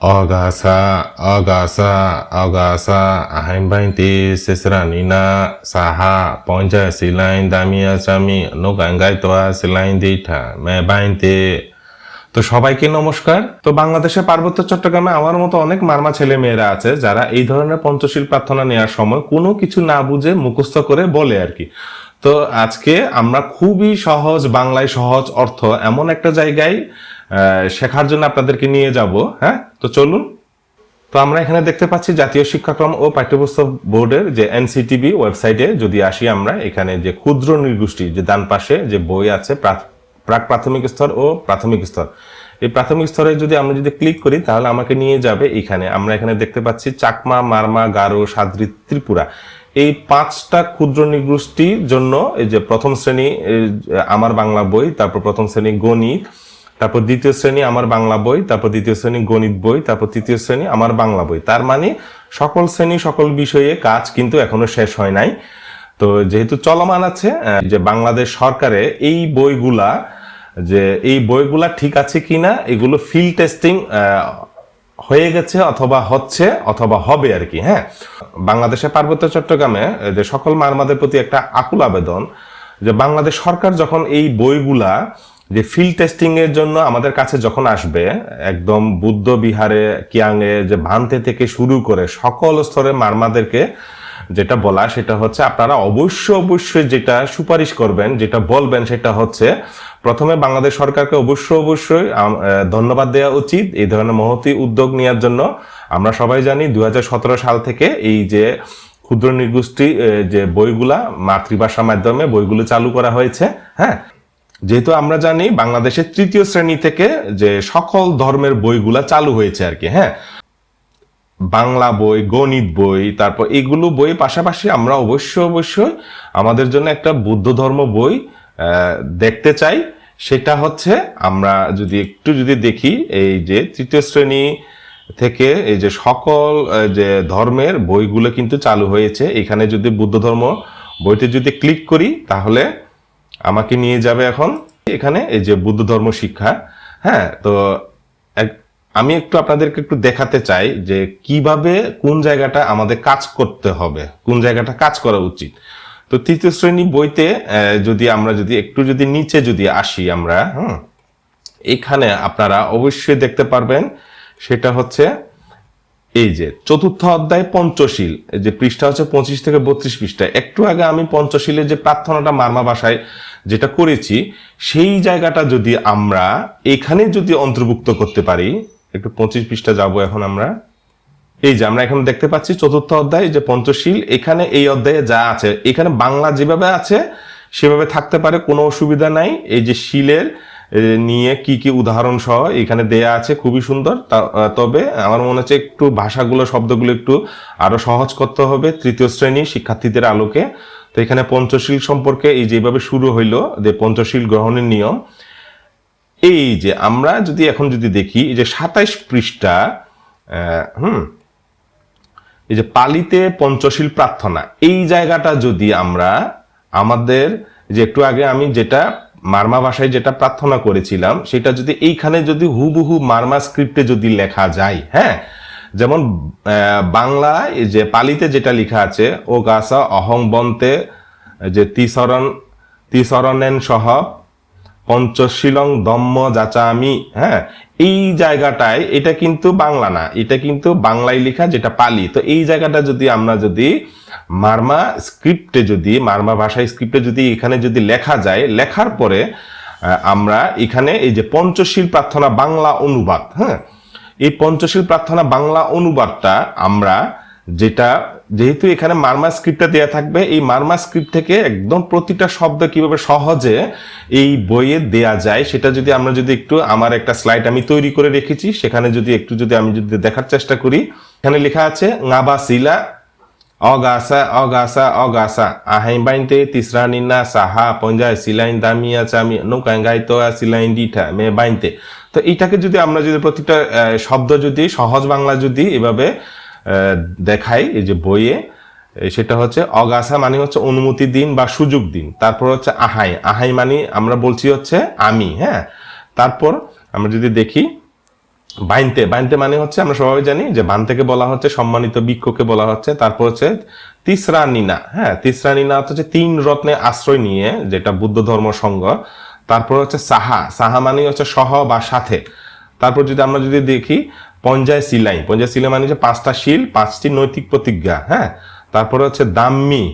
Ogasa, ogasa, ogasa, ahimbainti, sesranina, saha, ponja, silain, damia, sami, নোগাঙ্গাই তোয়া, saline দিঠা, মেবাইনতে তো সবাইকে নমস্কার। তো বাংলাদেশের পার্বত্য চট্টগ্রামে আমার মতো অনেক মারমা ছেলে মেয়েরা আছে যারা এই ধরনের পঞ্চশীল প্রার্থনা নেওয়ার সময় কোনো কিছু না বুঝে মুখস্থ করে বলে আর কি। তো আজকে আমরা খুবই সহজ বাংলায় সহজ অর্থ এমন একটা জায়গায় শেখার জন্য আপনাদেরকে নিয়ে যাব হ্যাঁ? তো চলুন। তো আমরা এখানে দেখতে পাচ্ছি জাতীয় শিক্ষাক্রম ও পাঠ্যপুস্তক বোর্ডের যে এনসিটিবি ওয়েবসাইটে, যদি আসি আমরা, এখানে যে ক্ষুদ্র নৃগোষ্ঠী, যে ডান পাশে যে বই আছে প্রা- প্রাক প্রাথমিক স্তর ও প্রাথমিক স্তর। এই প্রাথমিক স্তরে যদি আমরা যদি ক্লিক করি, তাহলে আমাকে নিয়ে যাবে এখানে। আমরা এখানে দেখতে পাচ্ছি চাকমা, মারমা, গারো, সাদ্রি, ত্রিপুরা। এই পাঁচটা ক্ষুদ্র নৃগোষ্ঠীর জন্য এই যে প্রথম শ্রেণি আমার বাংলা বই, তারপর প্রথম শ্রেণি গণিত তারপর দ্বিতীয় শ্রেণি আমার বাংলা বই, তারপর দ্বিতীয় শ্রেণি গণিত বই, তারপর তৃতীয় শ্রেণি আমার বাংলা বই। তার মানে সকল শ্রেণি, সকল বিষয়ে কাজ কিন্তু এখনও শেষ হয় নাই। তো যেহেতু চলমান আছে যে বাংলাদেশ সরকারে এই বইগুলা, যে এই বইগুলা ঠিক আছে কিনা, এগুলো ফিল্ড টেস্টিং হয়ে গেছে অথবা হচ্ছে অথবা হবে আর কি হ্যাঁ? বাংলাদেশের পার্বত্য চট্টগ্রামে যে সকল মারমাদের প্রতি একটা আকুল আবেদন, যে বাংলাদেশ সরকার যখন এই বইগুলা যে ফিল্ড টেস্টিং এর জন্য আমাদের কাছে যখন আসবে, একদম বুদ্ধ বিহারে, কিয়াংয়ে, যে ভান্তে থেকে শুরু করে সকল স্তরে মারমাদেরকে যেটা বলা, সেটা হচ্ছে আপনারা অবশ্যই অবশ্যই যেটা সুপারিশ করবেন, যেটা বলবেন, সেটা হচ্ছে প্রথমে বাংলাদেশ সরকারকে অবশ্যই অবশ্যই ধন্যবাদ দেওয়া উচিত। এই ধরনের মহতি উদ্যোগ নেওয়ার জন্য আমরা সবাই জানি দু হাজার সতেরো সাল থেকে এই যে ক্ষুদ্র নির্গোষ্ঠী যে বইগুলা মাতৃভাষা মাধ্যমে বইগুলো চালু করা হয়েছে হ্যাঁ? যেহেতু আমরা জানি বাংলাদেশের তৃতীয় শ্রেণি থেকে যে সকল ধর্মের বইগুলা চালু হয়েছে আর কি হ্যাঁ? বাংলা বই, গণিত বই, তারপর এগুলো বই পাশাপাশি আমরা অবশ্যই অবশ্যই আমাদের জন্য একটা বুদ্ধ ধর্ম বই দেখতে চাই। সেটা হচ্ছে আমরা যদি একটু যদি দেখি এই যে তৃতীয় শ্রেণি থেকে এই যে সকল যে ধর্মের বইগুলো কিন্তু চালু হয়েছে। এখানে যদি বুদ্ধ ধর্ম বইতে যদি ক্লিক করি তাহলে আমাকে নিয়ে যাবে এখন। এখানে এই যে বুদ্ধ ধর্ম শিক্ষা হ্যাঁ তো আমি একটু আপনাদেরকে একটু দেখাতে চাই যে কীভাবে কোন জায়গাটা আমাদের কাজ করতে হবে, কোন জায়গাটা কাজ করা উচিত। তো তৃতীয় শ্রেণি বইতে যদি আমরা যদি একটু যদি নিচে যদি আসি আমরা, হুম, এখানে আপনারা অবশ্যই দেখতে পারবেন, সেটা হচ্ছে এই যে চতুর্থ অধ্যায় পঞ্চশীল যে পৃষ্ঠা হচ্ছে পঁচিশ থেকে বত্রিশ পৃষ্ঠা একটু আগে আমি পঞ্চশীলের যে প্রার্থনাটা মারমা ভাষায় যেটা করেছি, সেই জায়গাটা যদি আমরা এখানে যদি অন্তর্ভুক্ত করতে পারি, একটু পঁচিশ পৃষ্ঠা যাব এখন আমরা। এই যে আমরা এখন দেখতে পাচ্ছি চতুর্থ অধ্যায় যে পঞ্চশীল, এখানে এই অধ্যায়ে যা আছে, এখানে বাংলা যেভাবে আছে, সেভাবে থাকতে পারে, কোনো অসুবিধা নাই। এই যে শিলের নিয়ে কি কি উদাহরণ সহ এখানে দেয়া আছে, খুবই সুন্দর। তবে আমার মনে হচ্ছে একটু ভাষাগুলো, শব্দগুলো একটু আরও সহজ করতে হবে তৃতীয় শ্রেণি শিক্ষার্থীদের আলোকে। তো এখানে পঞ্চশীল সম্পর্কে এই যেভাবে শুরু হইল যে পঞ্চশীল গ্রহণের নিয়ম, এই যে আমরা যদি এখন যদি দেখি, এই যে সাতাইশ পৃষ্ঠা হুম, এই যে পালিতে পঞ্চশীল প্রার্থনা, এই জায়গাটা যদি আমরা আমাদের যে একটু আগে আমি যেটা মারমা ভাষায় যেটা প্রার্থনা করেছিলাম সেটা যদি এইখানে যদি হুবহু মার্মা স্ক্রিপ্টে যদি লেখা যায় হ্যাঁ? যেমন আহ, বাংলা যে পালিতে যেটা লেখা আছে ও গাছা অহং বন্তে যে তিসরণ তিসরণেন সহ পঞ্চশীলং দম্ম যাচামি হ্যাঁ? এই জায়গাটায় এটা কিন্তু বাংলা না এটা কিন্তু বাংলায় লেখা যেটা পালি। তো এই জায়গাটা যদি আমরা যদি মারমা স্ক্রিপ্টে যদি, মার্মা ভাষায় স্ক্রিপ্টে যদি এখানে যদি লেখা যায়, লেখার পরে আমরা এখানে এই যে পঞ্চশীল প্রার্থনা বাংলা অনুবাদ হ্যাঁ? এই পঞ্চশীল প্রার্থনা বাংলা অনুবাদটা আমরা যেটা, যেহেতু এখানে মার্মা স্ক্রিপ্টটা দেওয়া থাকবে, এই মার্মা স্ক্রিপ্ট থেকে একদম প্রতিটা শব্দ কীভাবে সহজে এই বইয়ে দেয়া যায়, সেটা যদি আমরা যদি একটু, আমার একটা স্লাইড আমি তৈরি করে রেখেছি, সেখানে যদি একটু যদি আমি যদি দেখার চেষ্টা করি, এখানে লেখা আছে ngaবা অগাসা অগাসা অগাসা আহাই বাইনতে তিসরা নিন্না সাহা পঞ্জায় সিলাইন দামিয়া, চামি নৌকাঙ্গাই তো সিলাইন ডিঠা মে বাইনতে। তো এইটাকে যদি আমরা যদি প্রতিটা শব্দ যদি, সহজ বাংলা যদি এভাবে দেখাই, এই যে বইয়ে সেটা হচ্ছে অগাসা মানে হচ্ছে অনুমতি দিন বা সুযোগ দিন। তারপর হচ্ছে আহাই। আহাই মানে আমরা বলছি হচ্ছে আমি হ্যাঁ? তারপর আমরা যদি দেখি বাইনতে বাইনতে মানে হচ্ছে আমরা সবাই জানি যে বান থেকে বলা হচ্ছে, সম্মানিত বৃক্ষকে বলা হচ্ছে, তারপর হচ্ছে তিসরা নিনা হ্যাঁ তিসরা নিনা হচ্ছে তিন রত্নে আশ্রয় নিয়ে, যেটা বুদ্ধ ধর্ম সংঘ তারপর হচ্ছে সাহা সাহা মানে হচ্ছে সহ বা সাথে। তারপর যদি আমরা যদি দেখি, পঞ্জায় সিলাই পঞ্জায় সিলাই মানে হচ্ছে পাঁচটা শিল, পাঁচটি নৈতিক প্রতিজ্ঞা হ্যাঁ তারপরে হচ্ছে দাম্মি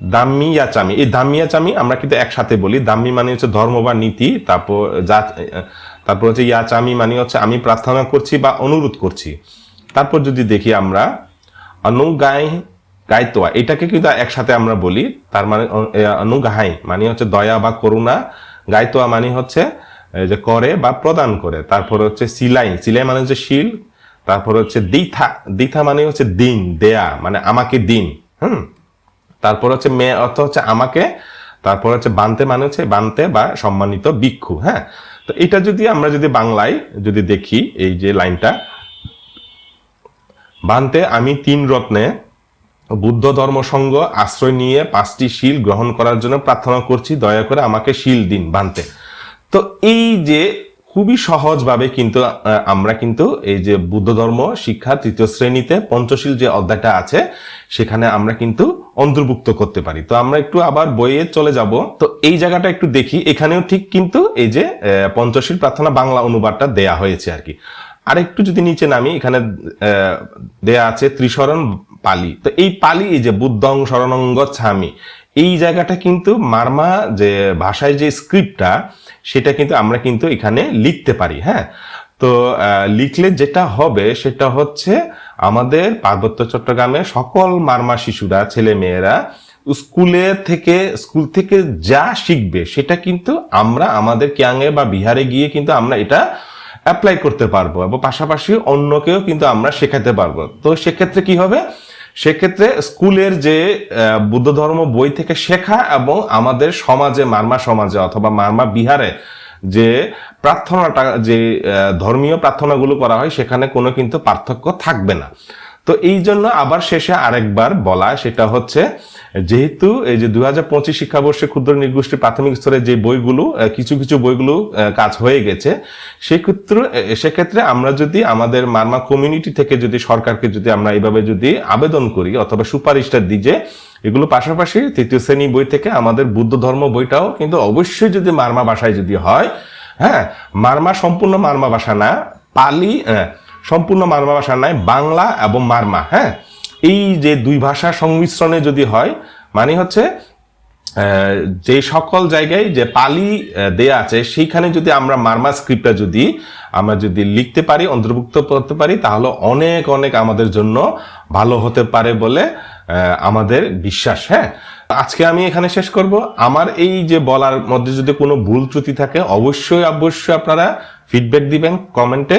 দাম্মি ইয়াচামি এই দাম্মি ইয়াচামি আমরা কিন্তু একসাথে বলি। দাম্মি মানে হচ্ছে ধর্ম বা নীতি, তারপর যা, তারপর হচ্ছে ইয়াচামি মানে হচ্ছে আমি প্রার্থনা করছি বা অনুরোধ করছি। তারপর যদি দেখি আমরা অনুগায় গাইতোয়া এটাকে কিন্তু একসাথে আমরা বলি। তার মানে অনুগাহাই মানে হচ্ছে দয়া বা করুণা। গাইতোয়া মানে হচ্ছে যে করে বা প্রদান করে। তারপর হচ্ছে সিলাই। সিলাই মানে হচ্ছে শিল। তারপর হচ্ছে দিথা। দিথা মানে হচ্ছে দিন, দেয়া মানে আমাকে দিন। হুম? তারপর হচ্ছে মেয়ে অর্থ হচ্ছে আমাকে, তারপর হচ্ছে বানতে মানে হচ্ছে বানতে বা সম্মানিত ভিক্ষু হ্যাঁ? তো এটা যদি আমরা যদি বাংলায় যদি দেখি, এই যে লাইনটা, বানতে আমি তিন রত্নে বুদ্ধ ধর্ম সংঘ আশ্রয় নিয়ে পাঁচটি শিল গ্রহণ করার জন্য প্রার্থনা করছি, দয়া করে আমাকে শিল দিন বানতে। তো এই যে খুবই সহজভাবে কিন্তু আমরা কিন্তু এই যে বুদ্ধ ধর্ম, শিক্ষা তৃতীয় শ্রেণীতে পঞ্চশীল যে অধ্যায়টা আছে, সেখানে আমরা কিন্তু অন্তর্ভুক্ত করতে পারি। তো আমরা একটু আবার বইয়ে চলে যাব। তো এই জায়গাটা একটু দেখি। এখানেও ঠিক কিন্তু এই যে পঞ্চশীল প্রার্থনা বাংলা অনুবাদটা দেয়া হয়েছে আর কি। আর একটু যদি নিচে নামি, এখানে দেয়া আছে ত্রিশরণ পালি। তো এই পালি, এই যে বুদ্ধং শরণঙ্গ ছামি এই জায়গাটা কিন্তু মারমা যে ভাষায় যে স্ক্রিপ্টটা, সেটা কিন্তু আমরা কিন্তু এখানে লিখতে পারি হ্যাঁ? তো লিখলে যেটা হবে সেটা হচ্ছে আমাদের পার্বত্য চট্টগ্রামের সকল মারমা শিশুরা, ছেলে মেয়েরা স্কুলে থেকে, স্কুল থেকে যা শিখবে সেটা কিন্তু আমরা আমাদের কিয়াঙে বা বিহারে গিয়ে কিন্তু আমরা এটা অ্যাপ্লাই করতে পারব এবং পাশাপাশি অন্যকেও কিন্তু আমরা শেখাতে পারব। তো সেক্ষেত্রে কি হবে? সেক্ষেত্রে স্কুলের যে বুদ্ধ ধর্ম বই থেকে শেখা এবং আমাদের সমাজে, মার্মা সমাজে অথবা মার্মা বিহারে যে প্রার্থনাটা, যে ধর্মীয় প্রার্থনাগুলো করা হয়, সেখানে কোনো কিন্তু পার্থক্য থাকবে না। তো এই জন্য আবার শেষে আরেকবার বলা, সেটা হচ্ছে যেহেতু এই যে দু হাজার পঁচিশ শিক্ষাবর্ষে ক্ষুদ্র নির্গোষ্ঠী প্রাথমিক স্তরে যে বইগুলো কিছু কিছু বইগুলো কাজ হয়ে গেছে সেক্ষেত্রে সেক্ষেত্রে আমরা যদি আমাদের মারমা কমিউনিটি থেকে যদি সরকারকে যদি আমরা এইভাবে যদি আবেদন করি অথবা সুপারিশটা দিই যে এগুলো পাশাপাশি তৃতীয় শ্রেণি বই থেকে আমাদের বুদ্ধ ধর্ম বইটাও কিন্তু অবশ্যই যদি মারমা ভাষায় যদি হয় হ্যাঁ মারমা সম্পূর্ণ মারমা ভাষা না, পালি সম্পূর্ণ মারমা ভাষা নয় বাংলা এবং মারমা হ্যাঁ? এই যে দুই ভাষা সংমিশ্রণে যদি হয় মানে হচ্ছে যে সকল জায়গায় যে পালি দেয়া আছে, সেইখানে যদি আমরা মারমা স্ক্রিপ্টটা যদি, আমরা যদি লিখতে পারি, অন্তর্ভুক্ত করতে পারি, তাহলে অনেক অনেক আমাদের জন্য ভালো হতে পারে বলে আমাদের বিশ্বাস হ্যাঁ? আজকে আমি এখানে শেষ করব। আমার এই যে বলার মধ্যে যদি কোনো ভুল ত্রুটি থাকে, অবশ্যই অবশ্যই আপনারা ফিডব্যাক দিবেন কমেন্টে